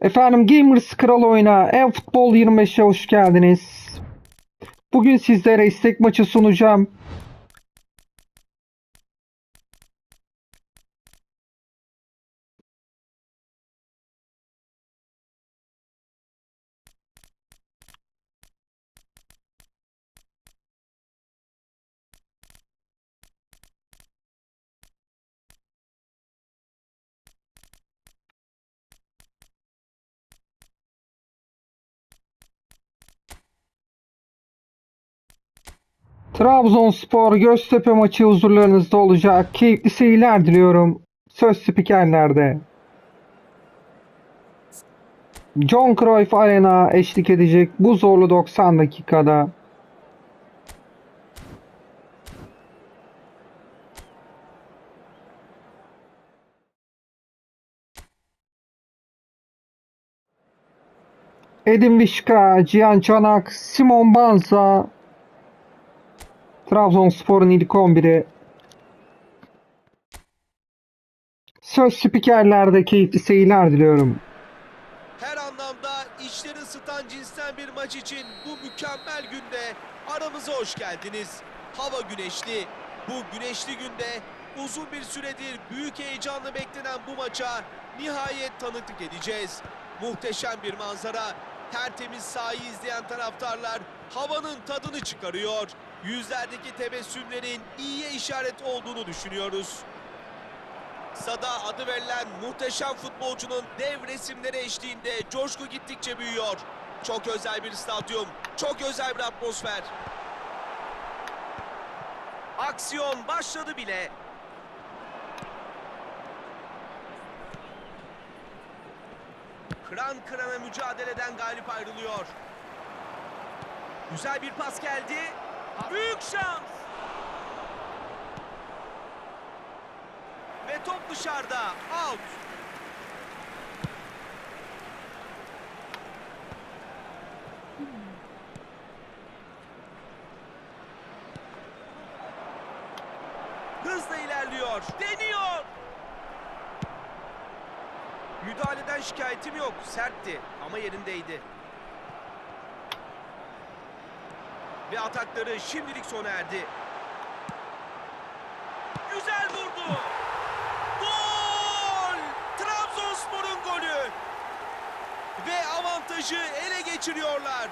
Efendim Gamers Kral Oyuna e-futbol 25'e hoş geldiniz. Bugün sizlere istek maçı sunacağım. Trabzonspor Göztepe maçı huzurlarınızda olacak. Keyifli seyirler diliyorum. Söz spikerlerde. John Cruyff Arena eşlik edecek bu zorlu 90 dakikada. Edin Vişka, Cihan Çanak, Simon Banza, Trabzonspor'un ilk 11'i. Söz spikerlerde keyifli seyirler diliyorum. Her anlamda içleri ısıtan cinsten bir maç için bu mükemmel günde aramıza hoş geldiniz. Hava güneşli. Bu güneşli günde uzun bir süredir büyük heyecanla beklenen bu maça nihayet tanıklık edeceğiz. Muhteşem bir manzara. Tertemiz sahayı izleyen taraftarlar havanın tadını çıkarıyor. Yüzlerdeki tebessümlerin iyiye işaret olduğunu düşünüyoruz. Sada adı verilen muhteşem futbolcunun dev resimleri eşliğinde coşku gittikçe büyüyor. Çok özel bir stadyum, çok özel bir atmosfer. Aksiyon başladı bile. Kıran kırana mücadeleden galip ayrılıyor. Güzel bir pas geldi. Büyük şans. Ve top dışarıda. Out. Hızla ilerliyor. Deniyor. Müdahaleden şikayetim yok. Sertti ama yerindeydi. Ve atakları şimdilik sona erdi. Güzel vurdu. Gol! Trabzonspor'un golü. Ve avantajı ele geçiriyorlar.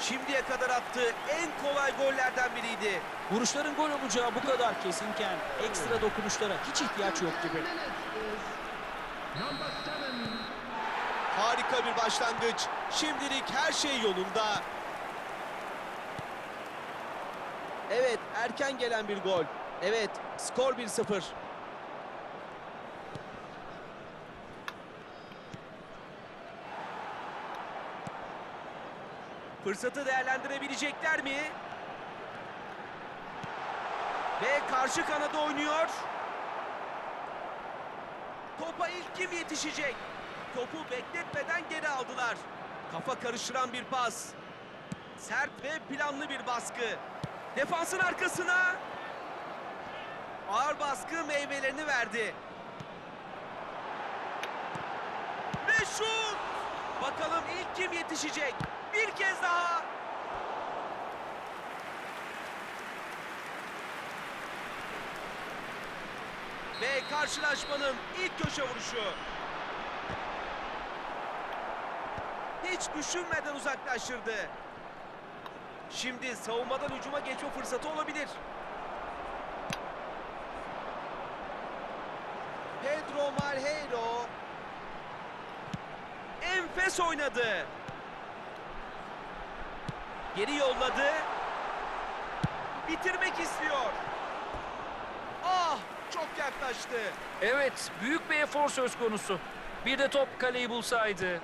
Şimdiye kadar attığı en kolay gollerden biriydi. Vuruşların gol olacağı bu kadar kesinken ekstra dokunuşlara hiç ihtiyaç yok gibi. Harika bir başlangıç. Şimdilik her şey yolunda. Evet, erken gelen bir gol. Evet, skor 1-0. Fırsatı değerlendirebilecekler mi? Ve karşı kanada oynuyor. Topa ilk kim yetişecek? Topu bekletmeden geri aldılar. Kafa karıştıran bir pas. Sert ve planlı bir baskı. Defansın arkasına. Ağır baskı meyvelerini verdi. Ve şut! Bakalım ilk kim yetişecek? Bir kez daha. Ve karşılaşmanın ilk köşe vuruşu. Hiç düşünmeden uzaklaştırdı. Şimdi savunmadan hücuma geçme fırsatı olabilir. Pedro Malheiro enfes oynadı. Geri yolladı. Bitirmek istiyor. Ah, çok yaklaştı. Evet, büyük bir efor söz konusu. Bir de top kaleyi bulsaydı.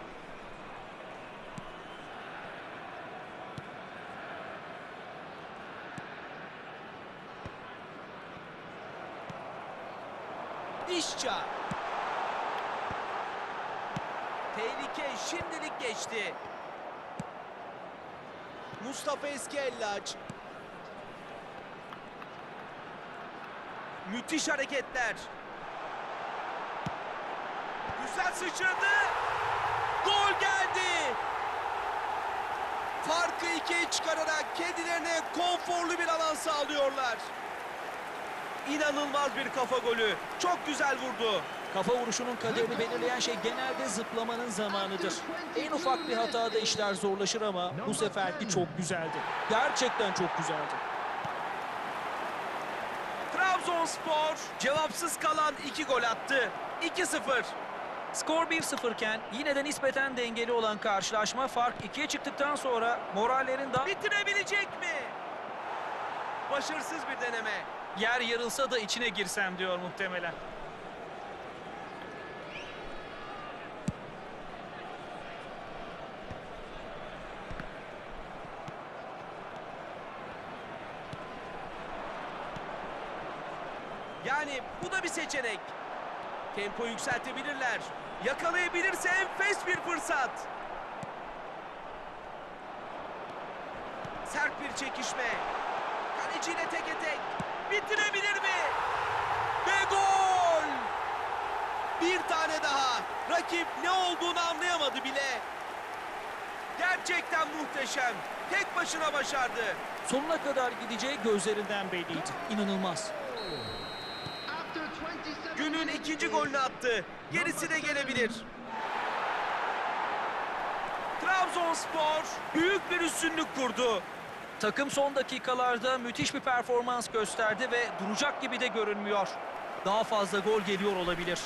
Geçti. Mustafa Eskellaç. Müthiş hareketler. Güzel sıçradı. Gol geldi. Farkı ikiye çıkararak kendilerine konforlu bir alan sağlıyorlar. İnanılmaz bir kafa golü. Çok güzel vurdu. Kafa vuruşunun kaderini belirleyen şey genelde zıplamanın zamanıdır. En ufak bir hatada işler zorlaşır ama bu seferki çok güzeldi. Gerçekten çok güzeldi. Trabzonspor cevapsız kalan iki gol attı. 2-0. Skor 1-0 iken yine de nispeten dengeli olan karşılaşma fark 2'ye çıktıktan sonra morallerin daha Bitirebilecek mi? Başarısız bir deneme. yer yarılsa da içine girsem diyor muhtemelen. Yani bu da bir seçenek. Tempo yükseltebilirler. Yakalayabilirse enfes bir fırsat. Sert bir çekişme. Kaleciyle teke tek. Bitirebilir mi? Ve gol! Bir tane daha. Rakip ne olduğunu anlayamadı bile. Gerçekten muhteşem. Tek başına başardı. Sonuna kadar gideceği gözlerinden belliydi. İnanılmaz. Günün ikinci golünü attı. Gerisi de gelebilir. Trabzonspor büyük bir üstünlük kurdu. Takım son dakikalarda müthiş bir performans gösterdi ve duracak gibi de görünmüyor. Daha fazla gol geliyor olabilir.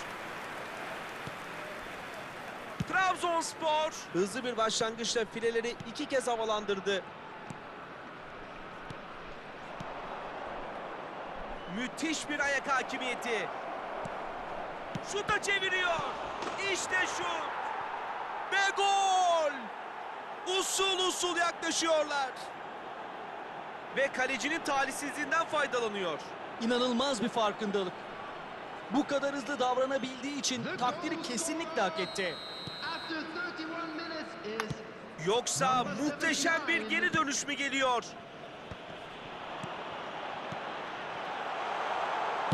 Trabzonspor hızlı bir başlangıçla fileleri iki kez havalandırdı. Müthiş bir ayak hakimiyeti. Şuta çeviriyor. İşte şut. Ve gol. Usul usul yaklaşıyorlar. Ve kalecinin talihsizliğinden faydalanıyor. İnanılmaz bir farkındalık. Bu kadar hızlı davranabildiği için takdiri kesinlikle hak etti. Yoksa muhteşem bir geri dönüş mü geliyor?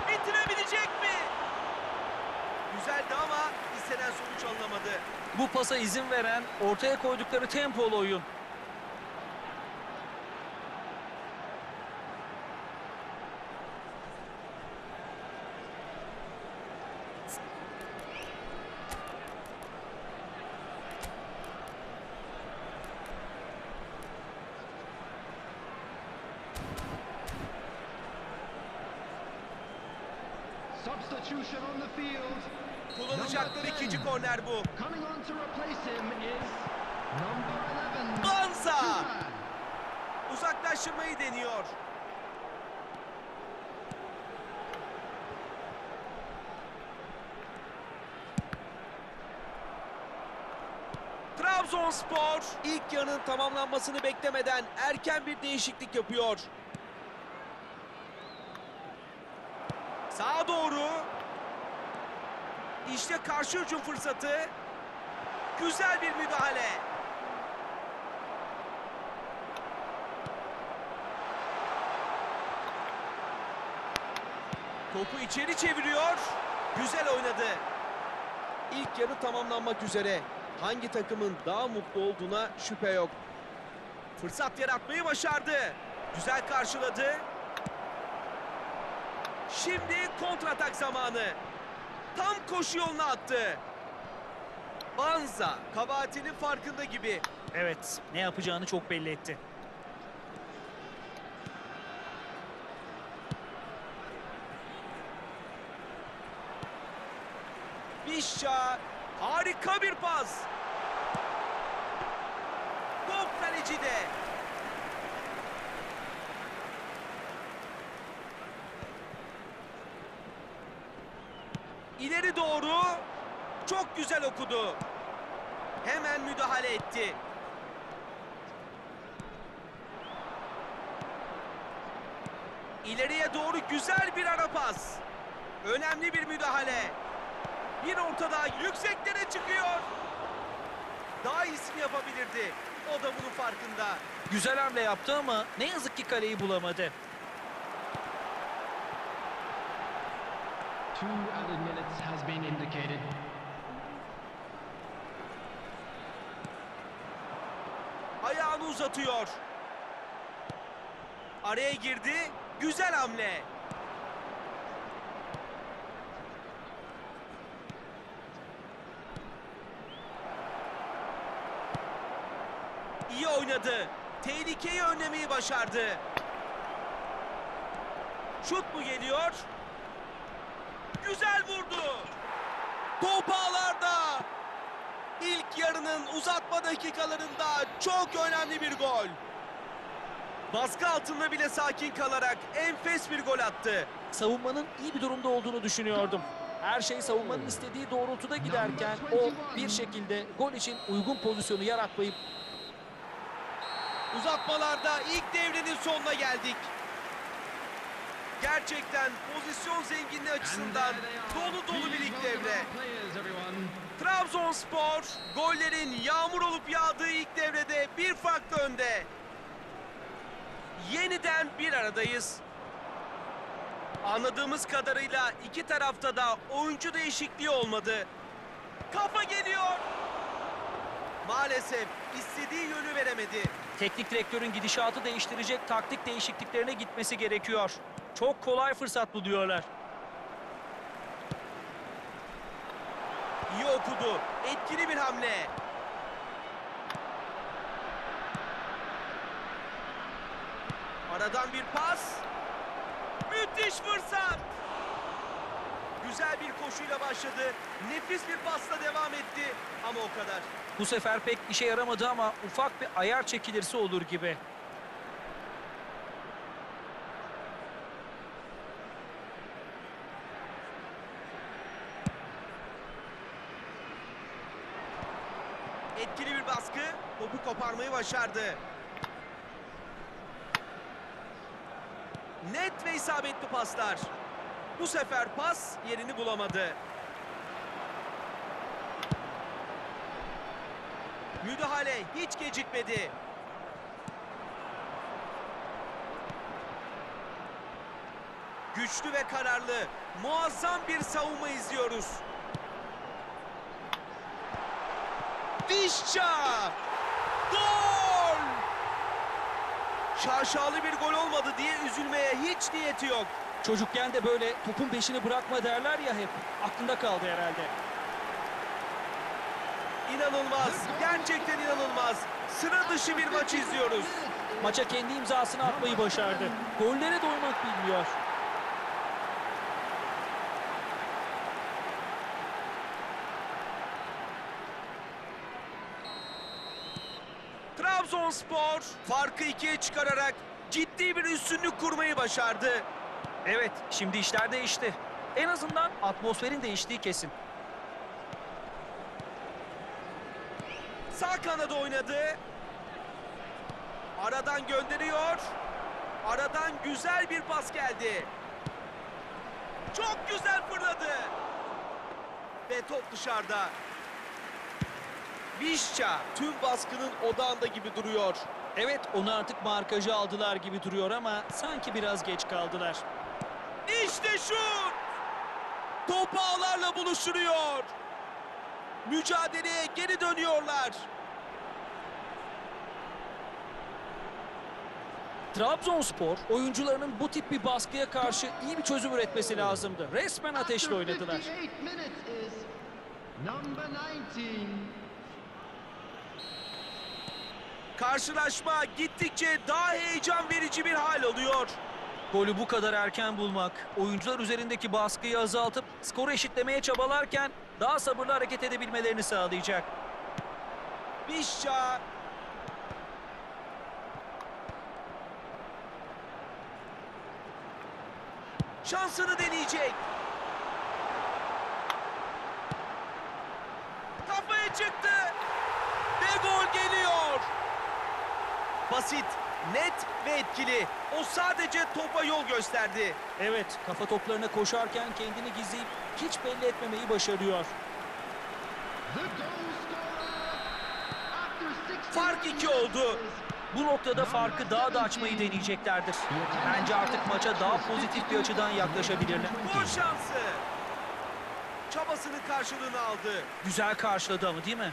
Bitirebilecek mi? Güzeldi ama istenen sonuç alınamadı. Bu pasa izin veren ortaya koydukları tempolu oyun. Substitution on the field. Kullanacakları ikinci korner bu. Coming on to replace him is number 11. Banza! Uzaklaştırmayı deniyor. Trabzonspor ilk yarının tamamlanmasını beklemeden erken bir değişiklik yapıyor. Sağa doğru. İşte karşı hücum fırsatı. Güzel bir müdahale. Topu içeri çeviriyor. Güzel oynadı. İlk yarı tamamlanmak üzere. Hangi takımın daha mutlu olduğuna şüphe yok. Fırsat yaratmayı başardı. Güzel karşıladı. Şimdi kontratak zamanı. Tam koşu yoluna attı. Banza kabahatinin farkında gibi. Evet, ne yapacağını çok belli etti. Vişça harika bir pas. Top kalecide. İleri doğru çok güzel okudu. Hemen müdahale etti. İleriye doğru güzel bir ara pas. Önemli bir müdahale. Bir orta daha yükseklere çıkıyor. Daha iyisini yapabilirdi. O da bunun farkında. Güzel hamle yaptı ama ne yazık ki kaleyi bulamadı. Two added minutes has been indicated. Ayağını uzatıyor. Araya girdi. Güzel hamle. İyi oynadı. Tehlikeyi önlemeyi başardı. Şut mu geliyor? Güzel vurdu. Top ağlarda. İlk yarının uzatma dakikalarında çok önemli bir gol. Baskı altında bile sakin kalarak enfes bir gol attı. Savunmanın iyi bir durumda olduğunu düşünüyordum. Her şey savunmanın istediği doğrultuda giderken o bir şekilde gol için uygun pozisyonu yaratmayı Uzatmalarda ilk devrenin sonuna geldik. Gerçekten pozisyon zenginliği açısından dolu dolu bir ilk devre. Trabzonspor gollerin yağmur olup yağdığı ilk devrede bir farklı önde. Yeniden bir aradayız. Anladığımız kadarıyla iki tarafta da oyuncu değişikliği olmadı. Kafa geliyor. Maalesef istediği yönü veremedi. teknik direktörün gidişatı değiştirecek taktik değişikliklerine gitmesi gerekiyor. Çok kolay fırsat buluyorlar. İyi okudu. Etkili bir hamle. Aradan bir pas. Müthiş fırsat. Güzel bir koşuyla başladı. Nefis bir pasla devam etti. Ama o kadar. Bu sefer pek işe yaramadı ama ufak bir ayar çekilirse olur gibi. Etkili bir baskı. Topu koparmayı başardı. Net ve isabetli paslar. Bu sefer pas yerini bulamadı. Müdahale hiç gecikmedi. Güçlü ve kararlı, muazzam bir savunma izliyoruz. Vişça! Gol! Şaşalı bir gol olmadı diye üzülmeye hiç niyeti yok. Çocukken de böyle topun peşini bırakma derler ya hep. Aklında kaldı herhalde. İnanılmaz, gerçekten inanılmaz. Sıra dışı bir maç izliyoruz. Maça kendi imzasını atmayı başardı. Gollere doymak bilmiyor. Trabzonspor farkı ikiye çıkararak ciddi bir üstünlük kurmayı başardı. Evet, şimdi işler değişti. En azından atmosferin değiştiği kesin. Sağ kanada oynadı. Aradan gönderiyor. Aradan güzel bir pas geldi. Çok güzel fırladı. Ve top dışarıda. Vişça tüm baskının odağında gibi duruyor. Evet, onu artık markajı aldılar gibi duruyor ama sanki biraz geç kaldılar. İşte şut! Top ağlarla buluşturuyor. Mücadeleye geri dönüyorlar. Trabzonspor oyuncularının bu tip bir baskıya karşı iyi bir çözüm üretmesi lazımdı. Resmen ateşle oynadılar. Karşılaşma gittikçe daha heyecan verici bir hal alıyor. Golü bu kadar erken bulmak, oyuncular üzerindeki baskıyı azaltıp skoru eşitlemeye çabalarken daha sabırlı hareket edebilmelerini sağlayacak. Vişça şansını deneyecek. Kafaya çıktı ve gol geliyor. Basit, net ve etkili. O sadece topa yol gösterdi. Evet, kafa toplarına koşarken kendini gizleyip hiç belli etmemeyi başarıyor. The goal scorer after 60 Fark iki oldu. Bu noktada farkı daha da açmayı deneyeceklerdir. Bence artık maça daha pozitif bir açıdan yaklaşabilirler. Gol şansı. Çabasının karşılığını aldı. Güzel karşıladı ama değil mi?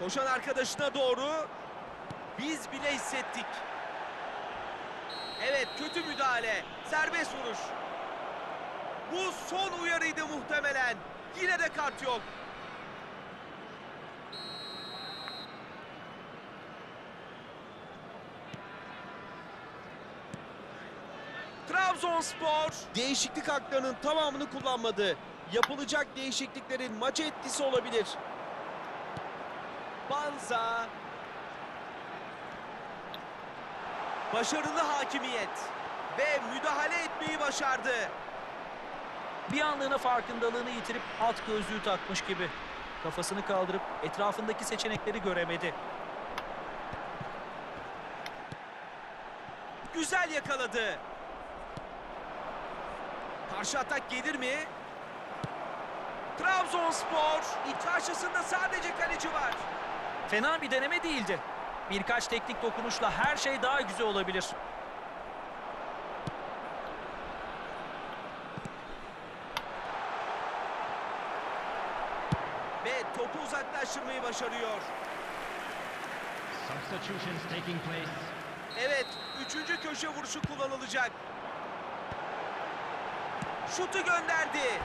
Koşan arkadaşına doğru biz bile hissettik. Evet kötü müdahale. Serbest vuruş. Bu son uyarıydı muhtemelen. Yine de kart yok. Trabzonspor değişiklik haklarının tamamını kullanmadı. Yapılacak değişikliklerin maça etkisi olabilir. Banza. Başarılı hakimiyet ve müdahale etmeyi başardı. Bir anlığına farkındalığını yitirip alt gözlüğü takmış gibi. Kafasını kaldırıp etrafındaki seçenekleri göremedi. Güzel yakaladı. Karşı atak gelir mi? Trabzonspor karşısında sadece kaleci var. Fena bir deneme değildi. Birkaç teknik dokunuşla her şey daha güzel olabilir. Ve topu uzaklaştırmayı başarıyor. Substitutions taking place. Evet, üçüncü köşe vuruşu kullanılacak. Şutu gönderdi.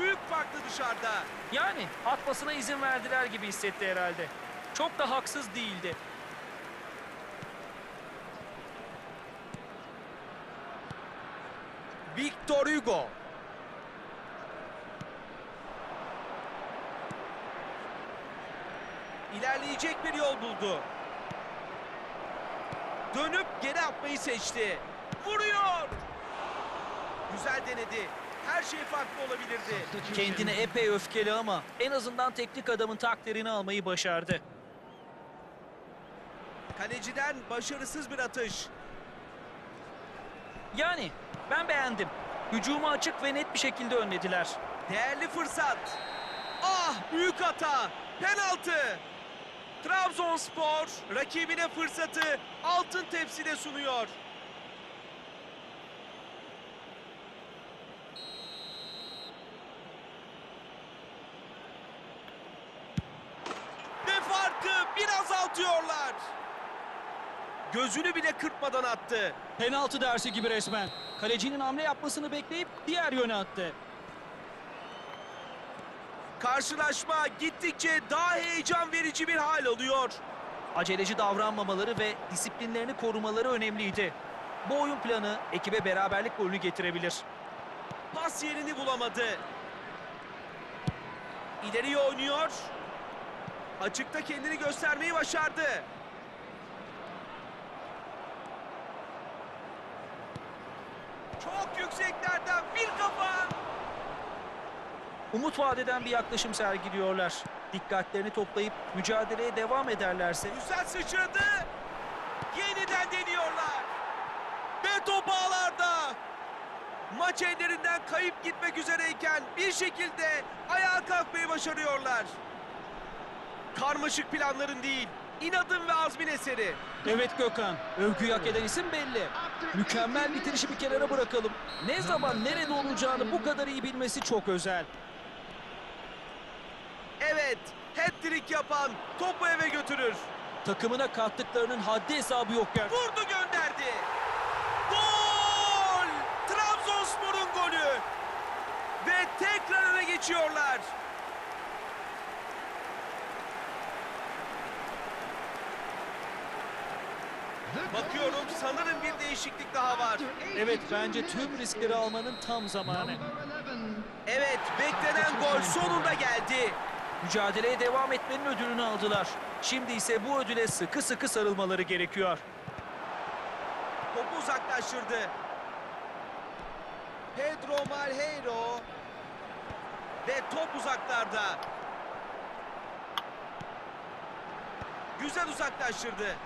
Büyük farklı dışarıda. Yani atmasına izin verdiler gibi hissetti herhalde. Çok da haksız değildi. Victor Hugo. İlerleyecek bir yol buldu. Dönüp geri atmayı seçti. Vuruyor. Güzel denedi. Her şey farklı olabilirdi. Kendine epey öfkeli ama en azından teknik adamın takdirini almayı başardı. Kaleciden başarısız bir atış. Yani ben beğendim. Hücumu açık ve net bir şekilde önlediler. Değerli fırsat. Ah büyük hata. Penaltı. Trabzonspor rakibine fırsatı altın tepside sunuyor. Ve farkı bir azaltıyorlar. Gözünü bile kırpmadan attı. Penaltı dersi gibi resmen. Kalecinin hamle yapmasını bekleyip diğer yöne attı. Karşılaşma gittikçe daha heyecan verici bir hal alıyor. Aceleci davranmamaları ve disiplinlerini korumaları önemliydi. Bu oyun planı ekibe beraberlik golünü getirebilir. Pas yerini bulamadı. İleriye oynuyor. Açıkta kendini göstermeyi başardı. Çok yükseklerden bir kafa. Umut vadeden bir yaklaşım sergiliyorlar. Dikkatlerini toplayıp mücadeleye devam ederlerse Güzel sıçradı. Yeniden deniyorlar. Ve top ağlarda. Maç ellerinden kayıp gitmek üzereyken bir şekilde ayağa kalkmayı başarıyorlar. Karmaşık planların değil, inadın ve azmin eseri. Evet Gökhan, övgüyü hak eden isim belli. Mükemmel bitirişi bir kenara bırakalım. Ne zaman nerede olacağını bu kadar iyi bilmesi çok özel. Evet, hat-trick yapan topu eve götürür. Takımına kattıklarının haddi hesabı yok ger. Vurdu gönderdi. Gol! Trabzonspor'un golü. Ve tekrar öne geçiyorlar. Bakıyorum sanırım bir değişiklik daha var. Evet bence tüm riskleri almanın tam zamanı. Number 11. Evet beklenen gol sonunda geldi. Mücadeleye devam etmenin ödülünü aldılar. Şimdi ise bu ödüle sıkı sıkı sarılmaları gerekiyor. Topu uzaklaştırdı. Pedro Malheiro. Ve top uzaklarda. Güzel uzaklaştırdı.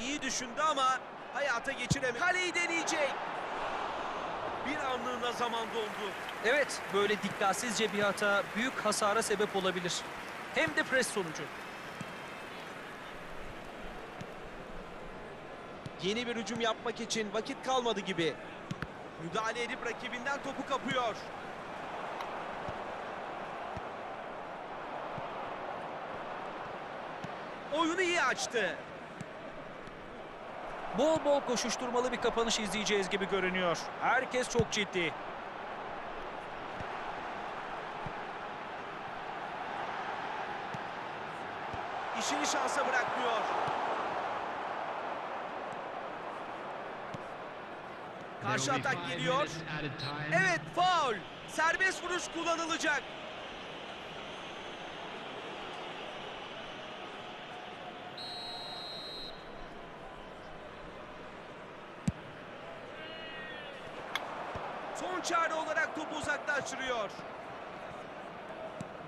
iyi düşündü ama hayata geçiremedi. Kaleyi deneyecek. Bir anlığına zaman doldu. Evet, böyle dikkatsizce bir hata büyük hasara sebep olabilir. Hem de pres sonucu. Yeni bir hücum yapmak için vakit kalmadı gibi. Müdahale edip rakibinden topu kapıyor. Oyunu iyi açtı. Bol bol koşuşturmalı bir kapanış izleyeceğiz gibi görünüyor. Herkes çok ciddi. İşini şansa bırakmıyor. Karşı atak geliyor. Evet faul. Serbest vuruş kullanılacak. Son çare olarak topu uzaklaştırıyor.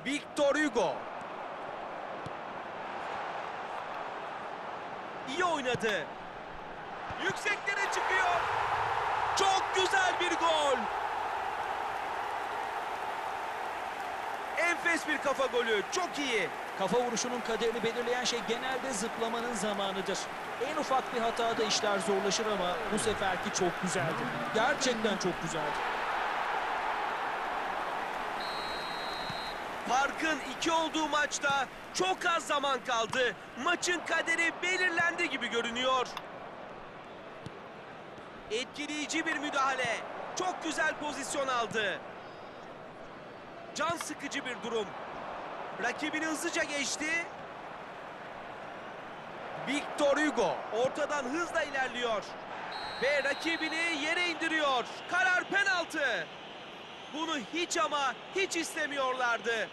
Victor Hugo. İyi oynadı. Yükseklere çıkıyor. Çok güzel bir gol. Enfes bir kafa golü. Çok iyi. Kafa vuruşunun kaderini belirleyen şey genelde zıplamanın zamanıdır. En ufak bir hatada işler zorlaşır ama bu seferki çok güzeldi. Gerçekten çok güzeldi. Farkın iki olduğu maçta çok az zaman kaldı. Maçın kaderi belirlendi gibi görünüyor. Etkileyici bir müdahale. Çok güzel pozisyon aldı. Can sıkıcı bir durum. Rakibini hızlıca geçti. Victor Hugo ortadan hızla ilerliyor. Ve rakibini yere indiriyor. Karar penaltı. Bunu hiç ama hiç istemiyorlardı.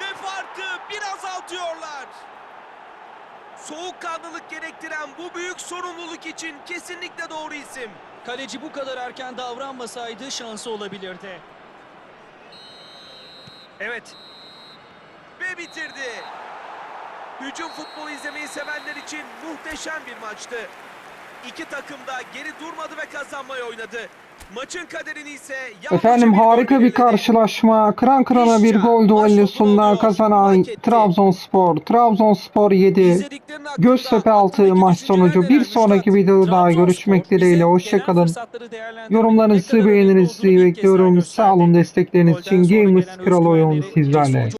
Ve farkı biraz azaltıyorlar. Soğukkanlılık gerektiren bu büyük sorumluluk için kesinlikle doğru isim. Kaleci bu kadar erken davranmasaydı şansı olabilirdi. Evet. Ve bitirdi. Hücum futbolu izlemeyi sevenler için muhteşem bir maçtı. İki takım da geri durmadı ve kazanmayı oynadı. Maçın kaderini ise Efendim harika bir karşılaşma. Kıran kırana bir gol duellosunda kazanan Trabzonspor. Trabzonspor 7. İzlediklerinin hakkında Göztepe altı aklındaki maç düşünceler sonucu. Bir sonraki videoda daha görüşmek dileğiyle. Hoşçakalın. Yorumlarınızı beğeninizi bekliyorum. Sağ olun destekleriniz için. Gamers Kral oyun sizlerle.